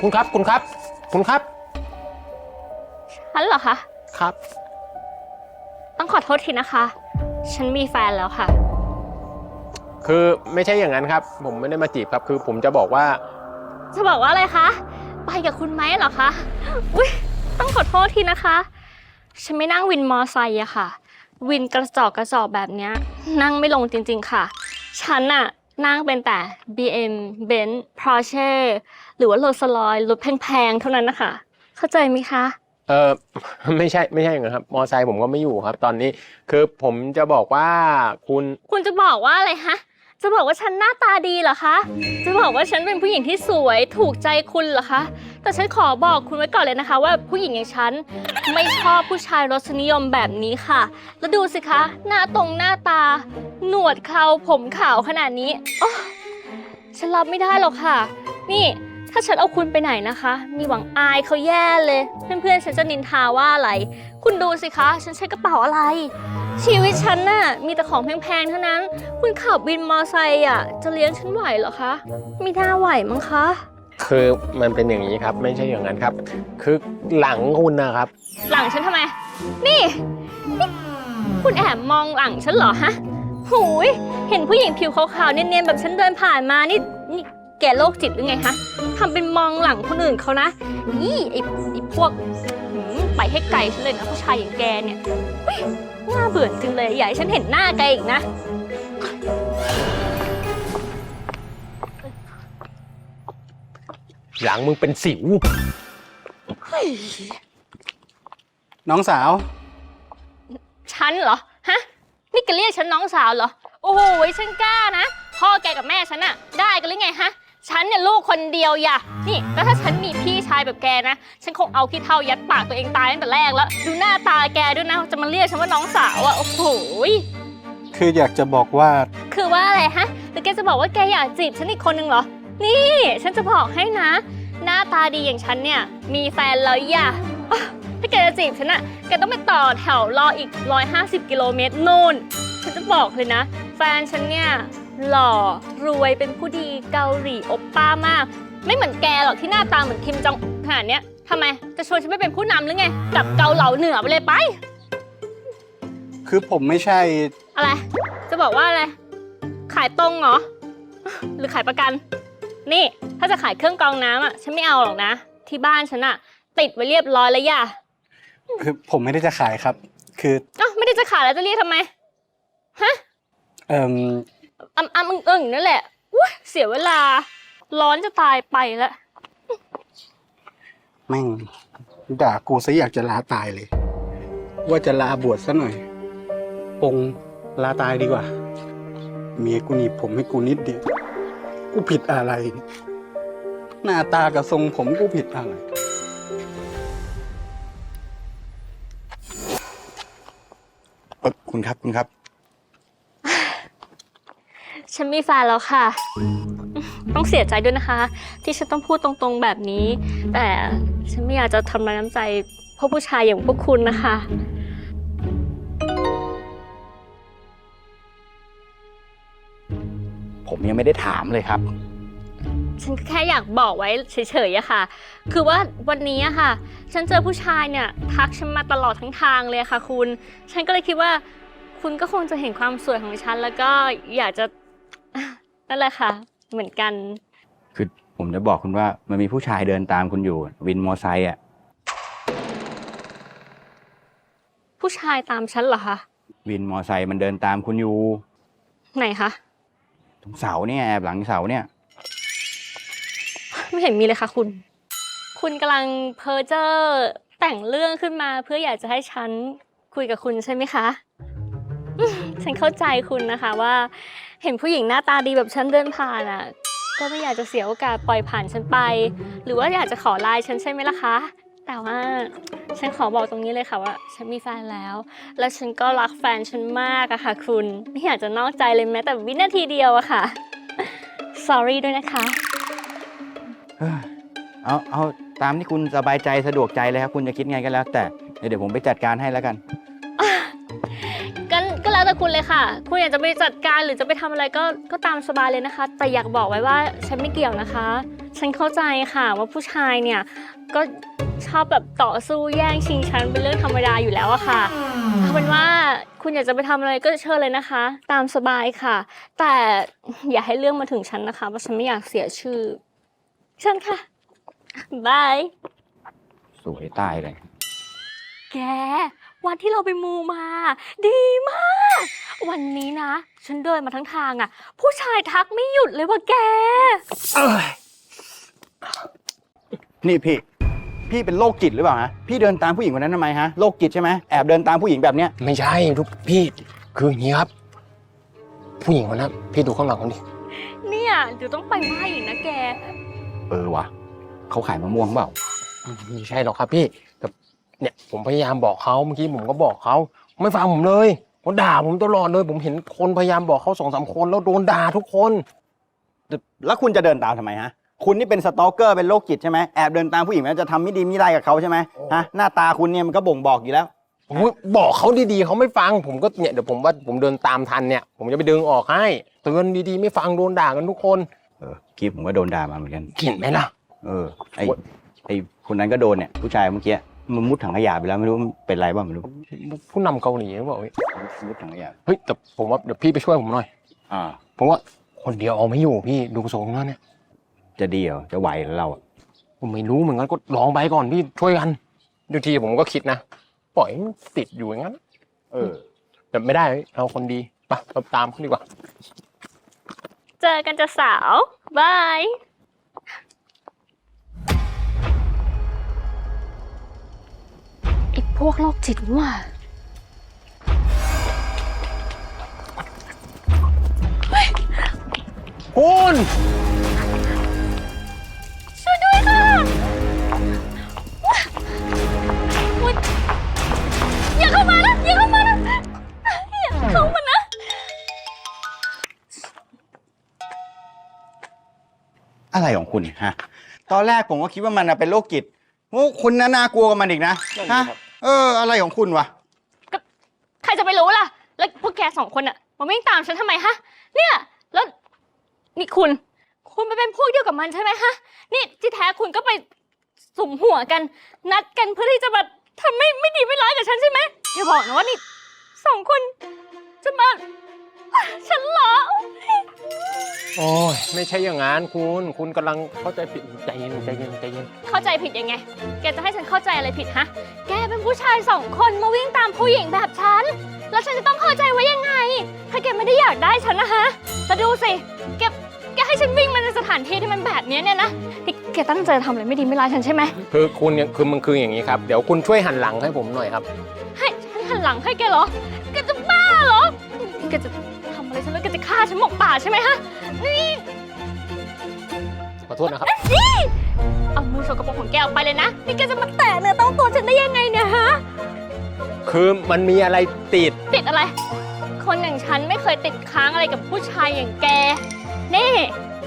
คุณครับ คุณครับ คุณครับ ฉันเหรอคะ ครับ ต้องขอโทษทีนะคะ ฉันมีแฟนแล้วค่ะ คือไม่ใช่อย่างนั้นครับ ผมไม่ได้มาจีบครับ คือผมจะบอกว่า จะบอกว่าอะไรคะ ไปกับคุณไหมเหรอคะ อุ้ยต้องขอโทษทีนะคะ ฉันไม่นั่งวินมอไซค์อะค่ะ วินกระจอกกระจอกแบบเนี้ยนั่งไม่ลงจริง ๆ ค่ะ ฉันอะ นั่งเป็นแต่ BM Benz Porsche หรือว่าโรลส์รอยรถแพงๆ เท่านั้นนะคะ เข้าใจไหมคะ เออไม่ใช่ไม่ใช่อย่างนั้นครับ มอไซค์ผมก็ไม่อยู่ครับ ตอนนี้ คือผมจะบอกว่าคุณคุณจะบอกว่าอะไรฮะ จะบอกว่าฉันหน้าตาดีเหรอคะ จะบอกว่าฉันเป็นผู้หญิงที่สวยถูกใจคุณเหรอคะ แต่ฉันขอบอกคุณไว้ก่อนเลยนะคะ ว่าผู้หญิงอย่างฉันไม่ชอบผู้ชายรสนิยมแบบนี้ค่ะ แล้วดูสิคะ หน้าตรงหน้าตา หนวดเขาผมขาวขนาดนี้โอ๊ยฉันรับไม่ได้หรอกค่ะ นี่ถ้าฉันเอาคุณไปไหนนะคะ มีหวังอายเขาแย่เลย เพื่อนๆ ฉันจะนินทาว่าอะไร คุณดูสิคะ ฉันใช้กระเป๋าอะไร ชีวิตฉันน่ะ มีแต่ของแพงๆ เท่านั้น คุณขับวินมอไซค์อะ จะเลี้ยงฉันไหวเหรอคะ ไม่น่าไหวมั้งคะ คือมันเป็นอย่างนี้ครับ ไม่ใช่อย่างนั้นครับ คือหลังคุณนะครับ หลังฉันทำไม นี่ คุณแอบมองหลังฉันเหรอฮะหูย เห็นผู้หญิงผิวขาวๆ เนียนๆ แบบฉันเดินผ่านมา นี่นี่แกโรคจิตหรือไงฮะทำเป็นมองหลังคนอื่นเขานะนี่ไอ้ไอ้พวกหืมไปให้ไกลฉันเลยนะผู้ชายอย่างแกเนี่ยเฮ้ยน่าเบื่อจริงเลย อยากให้ฉันเห็นหน้าแกอีกนะ หลังมึงเป็นสิว น้องสาว ฉันเหรอ ฮะ นี่แกเรียกฉันน้องสาวเหรอ โอ้โหฉันกล้านะ พ่อแกกับแม่ฉันอะได้กันหรือไงฮะ ฉันเนี่ยลูกคนเดียวอย่านี่ แล้วถ้าฉันมีพี่ชายแบบแกนะ ฉันคงเอาขี้เท่ายัดปากตัวเองตายตั้งแต่แรกแล้ว ดูหน้าตาแกด้วยนะ จะมาเรียกฉันว่าน้องสาวอะโอ้โห คืออยากจะบอกว่า คือว่าอะไรฮะ หรือแกจะบอกว่าแกอยากจีบฉันอีกคนนึงเหรอ นี่ฉันจะบอกให้นะ หน้าตาดีอย่างฉันเนี่ย มีแฟนแล้วอย่าอ๊ะถ้าแกจะจีบฉันอะแกต้องไปต่อแถวรออีก 150 กิโลเมตรนู่น ฉันจะบอกเลยนะ แฟนฉันเนี่ยหล่อรวยเป็นผู้ดีเกาหลีโอปป้ามาก ไม่เหมือนแกหรอกที่หน้าตาเหมือนคิมจองขนาดเนี้ยทำไม จะชวนฉันไปเป็นผู้นำหรือไงกลับเกาเหลาเหนือไปเลยไป คือผมไม่ใช่ อะไร จะบอกว่าอะไร ขายตรงเหรอ หรือขายประกัน นี่ ถ้าจะขายเครื่องกรองน้ำอะ ฉันไม่เอาหรอกนะ ที่บ้านฉันอะ ติดไว้เรียบร้อยแล้วย่าคือผมไม่ได้จะขายครับ คืออ้าวไม่ได้จะขายแล้วจะเรียกทำไม ฮะเอ่มอ้ำอ้ำอึ้งอึ้งนั่นแหละอุ้ยเสียเวลา ร้อนจะตายไปแล้วแม่งด่ากูซะอยากจะลาตายเลย ว่าจะลาบวชซะหน่อยปงลาตายดีกว่า เมียกูหนีบผมให้กูนิดเดียว กูผิดอะไร หน้าตากับทรงผมกูผิดอะไร เอ่อคุณครับคุณครับ ฉันมีแฟนแล้วค่ะ ต้องเสียใจด้วยนะคะ ที่ฉันต้องพูดตรงๆแบบนี้ แต่ฉันไม่อยากจะทำร้ายน้ำใจพวกผู้ชายอย่างพวกคุณนะคะ ผมยังไม่ได้ถามเลยครับ ฉันก็แค่อยากบอกไว้เฉยๆอะค่ะ คือว่าวันนี้อะค่ะ ฉันเจอผู้ชายเนี่ยทักฉันมาตลอดทั้งทางเลยค่ะ คุณ ฉันก็เลยคิดว่า คุณก็คงจะเห็นความสวยของฉัน แล้วก็อยากจะ นั่นแหละค่ะ เหมือนกัน คือผมจะบอกคุณว่ามันมีผู้ชายเดินตามคุณอยู่ วินมอไซค์อะ ผู้ชายตามฉันเหรอคะ วินมอไซค์มันเดินตามคุณอยู่ ไหนคะ ตรงเสาเนี่ยแอบหลังเสาเนี่ย ไม่เห็นมีเลยค่ะคุณ คุณกำลังเพ้อเจ้อแต่งเรื่องขึ้นมาเพื่ออยากจะให้ฉันคุยกับคุณใช่ไหมคะ ฉันเข้าใจคุณนะคะว่า เห็นผู้หญิงหน้าตาดีแบบฉันเดินผ่านอะ ก็ไม่อยากจะเสียโอกาสปล่อยผ่านฉันไป หรือว่าอยากจะขอไลน์ฉันใช่ไหมล่ะคะ แต่ว่าฉันขอบอกตรงนี้เลยค่ะว่า ฉันมีแฟนแล้ว และฉันก็รักแฟนฉันมากอะค่ะ คุณไม่อยากจะนอกใจเลยแม้แต่วินาทีเดียวอะค่ะ sorry ด้วยนะคะ เอ้ยเอาเอาตามที่คุณสบายใจสะดวกใจเลยครับคุณจะคิดไงก็แล้ว แต่เดี๋ยวเดี๋ยวผมไปจัดการให้แล้วกันกันก็แล้วแต่คุณเลยค่ะ คุณอยากจะไปจัดการหรือจะไปทำอะไรก็ก็ตามสบายเลยนะคะ แต่อยากบอกไว้ว่าฉันไม่เกี่ยวนะคะ ฉันเข้าใจค่ะว่าผู้ชายเนี่ยก็ ชอบแบบต่อสู้แย่งชิงฉันเป็นเรื่องธรรมดาอยู่แล้วอะค่ะเอาเป็นว่าคุณอยากจะไปทำอะไรก็เชิญเลยนะคะ ตามสบายค่ะ แต่อย่าให้เรื่องมาถึงฉันนะคะ เพราะฉันไม่อยากเสียชื่อเชิญค่ะบาย สวยตายเลย แก วันที่เราไปมูมา ดีมาก วันนี้นะ ฉันเดินมาทั้งทางอะผู้ชายทักไม่หยุดเลยว่าแก นี่พี่ พี่เป็นโรคจิตหรือเปล่าฮะพี่เดินตามผู้หญิงคนนั้นทำไมฮะโรคจิตใช่ไหมแอบเดินตามผู้หญิงแบบเนี้ยไม่ใช่ทุกพี่คืออย่างนี้ครับ ผู้หญิงคนนั้นพี่ดูข้างหลังเขาดิเนี่ยเดี๋ยวต้องไปไหว้อีกนะแก เออวะเขาขายมะม่วงเปล่าไม่ใช่หรอกครับพี่แต่เนี่ยผมพยายามบอกเขาเมื่อกี้ผมก็บอกเขาไม่ฟังผมเลยเขาด่าผมตลอดเลย ผมเห็นคนพยายามบอกเขาสองสามคนแล้วโดนด่าทุกคน แล้วคุณจะเดินตามทำไมฮะ คุณนี่เป็นสตอกเกอร์เป็นโรคจิตใช่ไหมแอบเดินตามผู้หญิงแล้วจะทำไม่ดีไม่ร้ายกับเขาใช่ไหมฮะหน้าตาคุณเนี่ยมันก็บ่งบอกอยู่แล้ว ผมก็บอกเขาดีๆเขาไม่ฟัง ผมก็เนี่ยเดี๋ยวผมว่าผมเดินตามทันเนี่ย ผมจะไปดึงออกให้เตือนดีๆไม่ฟังโดนด่ากันทุกคนเออกี้ผมก็โดนด่ามาเหมือนกัน เห็นไหมล่ะ เออไอไอคนนั้นก็โดนเนี่ยผู้ชายเมื่อกี้มันมุดถังขยะไปแล้วไม่รู้มันเป็นไรบ้างไม่รู้ผู้นำเกาหลีหรือเปล่าเฮ้ยมุดถังขยะเฮ้ยแต่ผมว่าเดี๋ยวพี่ไปช่วยผมหน่อย อ่า เพราะว่าคนเดียวเอาไม่อยู่พี่ดูทรงแล้วเนี่ย จะดีเหรอจะไหวเหรอเราอะผมไม่รู้เหมือนกันก็ลองไปก่อนพี่ช่วยกันบางทีผมก็คิดนะปล่อยให้มันติดอยู่อย่างนั้น เออ แต่ไม่ได้เราคนดีไปเราตามเขาดีกว่า เจอกันจะสาวบาย ไอ้พวกโรคจิตนี่หว่าคุณ อะไรของคุณฮะ ตอนแรกผมก็คิดว่ามันน่ะเป็นโรคจิตโอ้คุณน่าน่ากลัวกับมันอีกนะฮะเออ อะไรของคุณวะ ใครจะไปรู้ล่ะ แล้วพวกแกสองคนอะมาวิ่งตามฉันทำไมฮะ เนี่ย แล้วนี่คุณ คุณไปเป็นพวกเดียวกับมันใช่ไหมฮะ นี่ที่แท้คุณก็ไปสุ่มหัวกัน นัดกันเพื่อที่จะมาทำไม่ไม่ดีไม่ร้ายกับฉันใช่ไหมอย่าบอกนะว่านี่สองคนจะมา ฉันเหรอโอ้ยไม่ใช่อย่างนั้นคุณ คุณกำลังเข้าใจผิดใจเย็นใจเย็นใจเย็นเข้าใจผิดยังไง แกจะให้ฉันเข้าใจอะไรผิดฮะ แกเป็นผู้ชายสองคนมาวิ่งตามผู้หญิงแบบฉัน แล้วฉันจะต้องเข้าใจไว้ยังไง ถ้าแกไม่ได้อยากได้ฉันนะฮะแต่ดูสิ แก แกให้ฉันวิ่งมาในสถานที่ที่มันแบบนี้เนี่ยนะนี่แกตั้งใจทำอะไรไม่ดีไม่ร้ายฉันใช่ไหมคือคุณเนี่ยคือมันคืออย่างนี้ครับ เดี๋ยวคุณช่วยหันหลังให้ผมหน่อยครับ ให้ฉันหันหลังให้แกเหรอ แกจะบ้าเหรอ แกจะาฉันหมกป่าใช่ไหมฮะ นี่ขอโทษนะครับ นี่เอามือสกปรกของแกออกไปเลยนะ นี่แกจะมาแตะเนื้อต้องตัวฉันได้ยังไงเนี่ยฮะ คือมันมีอะไรติด ติดอะไร คนอย่างฉันไม่เคยติดค้างอะไรกับผู้ชายอย่างแก นี่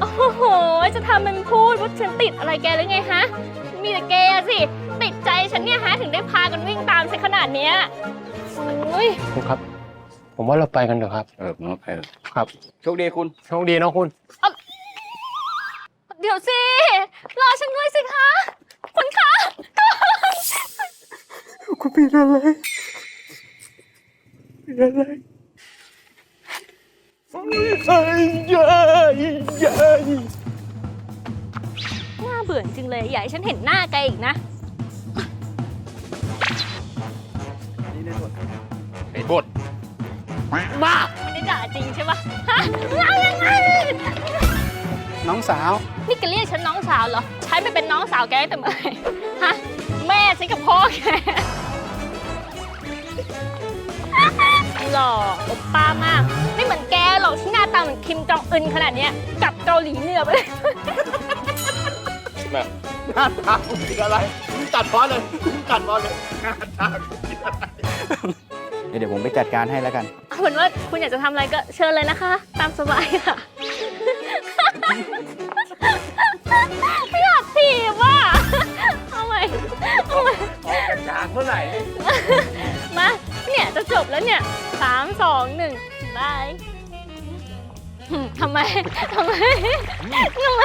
โอ้โห จะทำเป็นพูดว่าฉันติดอะไรแกหรือไงฮะ มีแต่แกสิ ติดใจฉันเนี่ยฮะ ถึงได้พากันวิ่งตามฉันขนาดเนี้ยโอ้ย คุณครับ ผมว่าเราไปกันเถอะครับ เออผมว่าเออครับ โชคดีคุณ โชคดีนะคุณ เดี๋ยวสิ รอฉันด้วยสิคะ คุณคะ กูเป็นอะไรเป็นอะไรไอ้ยายยายน่าเบื่อจริงเลย อยากให้ฉันเห็นหน้าแกอีกนะเป็นบท บ้าไม่ได้ด่าจริงใช่ปะฮะเอายังไง น้องสาว นี่แกเรียกฉันน้องสาวเหรอใช้ไปเป็นน้องสาวแกตั้งแต่เมื่อไหร่ฮะ แม่ฉันกับพ่อแก หล่อโอปป้ามาก ไม่เหมือนแกหรอกที่หน้าตาเหมือนคิมจองอึนขนาดเนี้ยกลับเกาหลีเหนือไปเลยหน้าตาคุณเป็นอะไรคุณตัดเพราะเลยคุณตัดเพราะเลยหน้าตาคุณเป็นอะไรเดี๋ยวเดี๋ยวผมไปจัดการให้แล้วกัน เอาเป็นว่าคุณอยากจะทำอะไรก็เชิญเลยนะคะ ตามสบายค่ะ ไม่อยากถีบว่ะเอาใหม่เอาใหม่ ออกกันยางเมื่อไหร่มา เนี่ย จะจบแล้วเนี่ยสามสองหนึ่งบายหึทำไม ทำไม ทำไม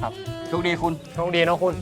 ครับโชคดีคุณ โชคดีนะคุณ